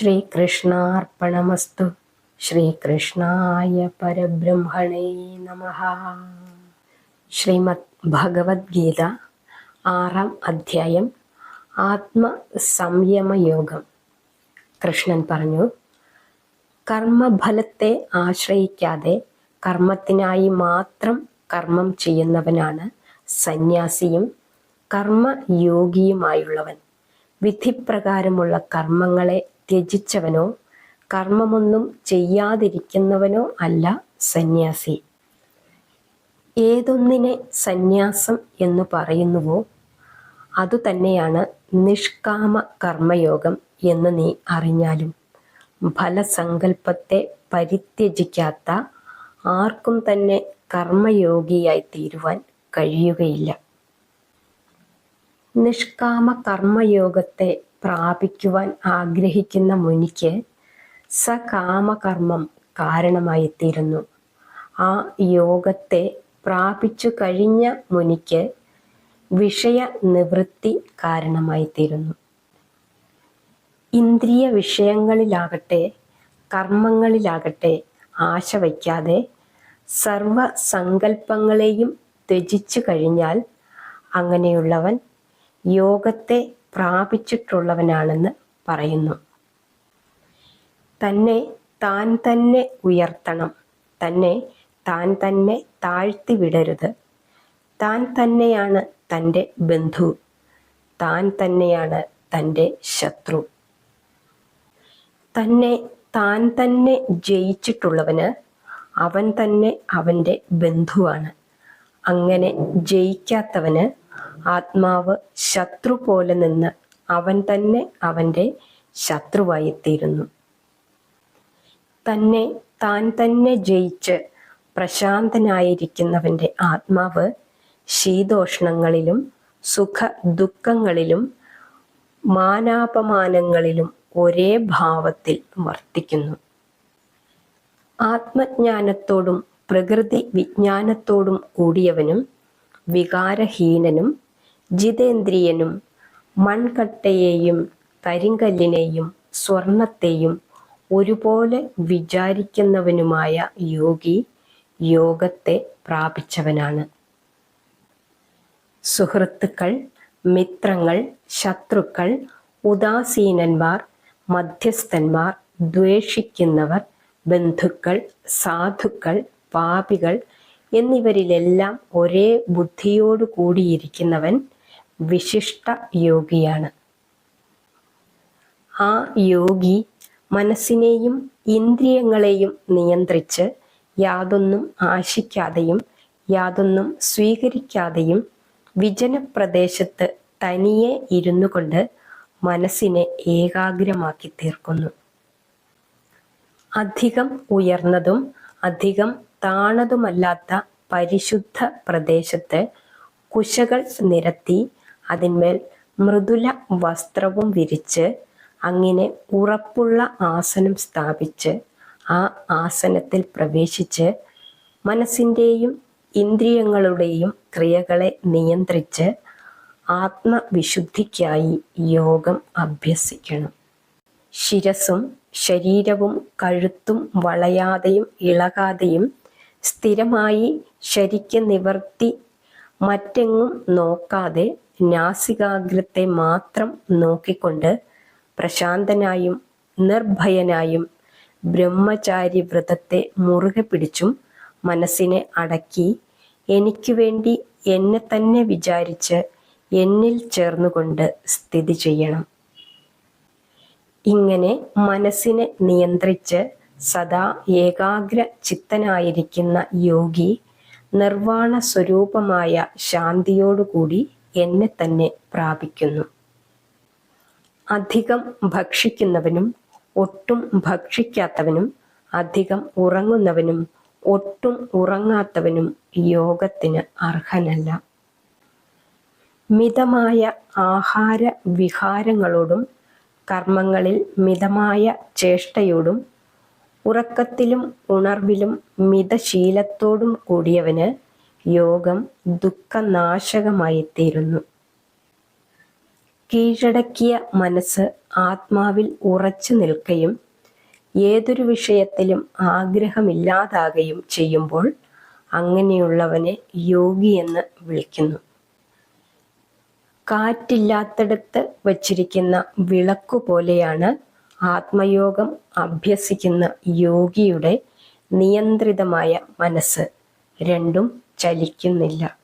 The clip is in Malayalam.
ശ്രീകൃഷ്ണാർപ്പണമസ്തു. ശ്രീകൃഷ്ണായ പരബ്രഹ്മണേ നമ. ശ്രീമദ് ഭഗവത്ഗീത ആറാം അധ്യായം ആത്മസംയമയോഗം. കൃഷ്ണൻ പറഞ്ഞു കർമ്മഫലത്തെ ആശ്രയിക്കാതെ കർമ്മത്തിനായി മാത്രം കർമ്മം ചെയ്യുന്നവനാണ് സന്യാസിയും കർമ്മയോഗിയുമായുള്ളവൻ. വിധിപ്രകാരമുള്ള കർമ്മങ്ങളെ ത്യജിച്ചവനോ കർമ്മമൊന്നും ചെയ്യാതിരിക്കുന്നവനോ അല്ല സന്യാസി. ഏതൊന്നിനെ സന്യാസം എന്ന് പറയുന്നുവോ അതുതന്നെയാണ് നിഷ്കാമ കർമ്മയോഗം എന്ന് നീ അറിഞ്ഞാലും. ഫലസങ്കല്പത്തെ പരിത്യജിക്കാത്ത ആർക്കും തന്നെ കർമ്മയോഗിയായി തീരുവാൻ കഴിയുകയില്ല. നിഷ്കാമ കർമ്മയോഗത്തെ പ്രാപിക്കുവാൻ ആഗ്രഹിക്കുന്ന മുനിക്ക് സകാമകർമ്മം കാരണമായിത്തീരുന്നു. ആ യോഗത്തെ പ്രാപിച്ചു കഴിഞ്ഞ മുനിക്ക് വിഷയ നിവൃത്തി കാരണമായിത്തീരുന്നു. ഇന്ദ്രിയ വിഷയങ്ങളിലാകട്ടെ കർമ്മങ്ങളിലാകട്ടെ ആശ വയ്ക്കാതെ സർവസങ്കല്പങ്ങളെയും ത്യജിച്ചു കഴിഞ്ഞാൽ അങ്ങനെയുള്ളവൻ യോഗത്തെ പ്രാപിച്ചിട്ടുള്ളവനാണെന്ന് പറയുന്നു. തന്നെ താൻ തന്നെ ഉയർത്തണം. തന്നെ താൻ തന്നെ താഴ്ത്തി വിടരുത്. താൻ തന്നെയാണ് തന്റെ ബന്ധു. താൻ തന്നെയാണ് തന്റെ ശത്രു. തന്നെ താൻ തന്നെ ജയിച്ചിട്ടുള്ളവന് അവൻ തന്നെ അവന്റെ ബന്ധുവാണ്. അങ്ങനെ ജയിക്കാത്തവന് ആത്മാവ് ശത്രു പോലെ നിന്ന് അവൻ തന്നെ അവന്റെ ശത്രുവായിത്തീരുന്നു തന്നെ താൻ തന്നെ ജയിച്ച് പ്രശാന്തനായിരിക്കുന്നവന്റെ ആത്മാവ് ശീതോഷ്ണങ്ങളിലും സുഖ ദുഃഖങ്ങളിലും മാനാപമാനങ്ങളിലും ഒരേ ഭാവത്തിൽ വർത്തിക്കുന്നു. ആത്മജ്ഞാനത്തോടും പ്രകൃതി വിജ്ഞാനത്തോടും കൂടിയവനും വികാരഹീനനും ജിതേന്ദ്രിയനും മൺകട്ടയെയും കരിങ്കല്ലിനെയും സ്വർണത്തെയും ഒരുപോലെ വിചാരിക്കുന്നവനുമായ യോഗി യോഗത്തെ പ്രാപിച്ചവനാണ്. സുഹൃത്തുക്കൾ മിത്രങ്ങൾ ശത്രുക്കൾ ഉദാസീനന്മാർ മധ്യസ്ഥന്മാർ ദ്വേഷിക്കുന്നവർ ബന്ധുക്കൾ സാധുക്കൾ പാപികൾ എന്നിവരിലെല്ലാം ഒരേ ബുദ്ധിയോടു കൂടിയിരിക്കുന്നവൻ വിശിഷ്ട യോഗിയാണ്. ആ യോഗി മനസ്സിനെയും ഇന്ദ്രിയങ്ങളെയും നിയന്ത്രിച്ച് യാതൊന്നും ആശിക്കാതെയും യാതൊന്നും സ്വീകരിക്കാതെയും വിജനപ്രദേശത്ത് തനിയെ ഇരുന്നു കൊണ്ട് മനസ്സിനെ ഏകാഗ്രമാക്കി തീർക്കുന്നു. അധികം ഉയർന്നതും അധികം താണതുമല്ലാത്ത പരിശുദ്ധ പ്രദേശത്ത് കുശകൾ നിരത്തി അതിന്മേൽ മൃദുല വസ്ത്രവും വിരിച്ച് അങ്ങനെ ഉറപ്പുള്ള ആസനം സ്ഥാപിച്ച് ആ ആസനത്തിൽ പ്രവേശിച്ച് മനസ്സിന്റെയും ഇന്ദ്രിയങ്ങളുടെയും ക്രിയകളെ നിയന്ത്രിച്ച് ആത്മവിശുദ്ധിക്കായി യോഗം അഭ്യസിക്കണം. ശിരസും ശരീരവും കഴുത്തും വളയാതെയും ഇളകാതെയും സ്ഥിരമായി ശരിക്ക് നിവർത്തി മറ്റെങ്ങും നോക്കാതെ നാസികാഗ്രത്തെ മാത്രം നോക്കിക്കൊണ്ട് പ്രശാന്തനായും നിർഭയനായും ബ്രഹ്മചാരി വ്രതത്തെ മുറുകെ പിടിച്ചും മനസ്സിനെ അടക്കി എനിക്ക് വേണ്ടി എന്നെ തന്നെ വിചാരിച്ച് എന്നിൽ ചേർന്നുകൊണ്ട് സ്ഥിതി ചെയ്യണം. ഇങ്ങനെ മനസ്സിനെ നിയന്ത്രിച്ച് സദാ ഏകാഗ്ര ചിത്തനായിരിക്കുന്ന യോഗി നിർവാണ സ്വരൂപമായ ശാന്തിയോടുകൂടി എന്നെ തന്നെ പ്രാപിക്കുന്നു. അധികം ഭക്ഷിക്കുന്നവനും ഒട്ടും ഭക്ഷിക്കാത്തവനും അധികം ഉറങ്ങുന്നവനും ഒട്ടും ഉറങ്ങാത്തവനും യോഗത്തിന് അർഹനല്ല. മിതമായ ആഹാര വിഹാരങ്ങളോടും കർമ്മങ്ങളിൽ മിതമായ ചേഷ്ടയോടും ഉറക്കത്തിലും ഉണർവിലും മിതശീലത്തോടും കൂടിയവന് യോഗം ദുഃഖനാശകമായി തീരുന്നു കീഴടക്കിയ മനസ്സ് ആത്മാവിൽ ഉറച്ചു നിൽക്കുകയും ഏതൊരു വിഷയത്തിലും ആഗ്രഹമില്ലാതാകുകയും ചെയ്യുമ്പോൾ അങ്ങനെയുള്ളവനെ യോഗിയെന്ന് വിളിക്കുന്നു. കാറ്റില്ലാത്തടത്ത് വച്ചിരിക്കുന്ന വിളക്കു പോലെയാണ് ആത്മയോഗം അഭ്യസിക്കുന്ന യോഗിയുടെ നിയന്ത്രിതമായ മനസ്സ് രണ്ടും ചലിക്കുന്നില്ല.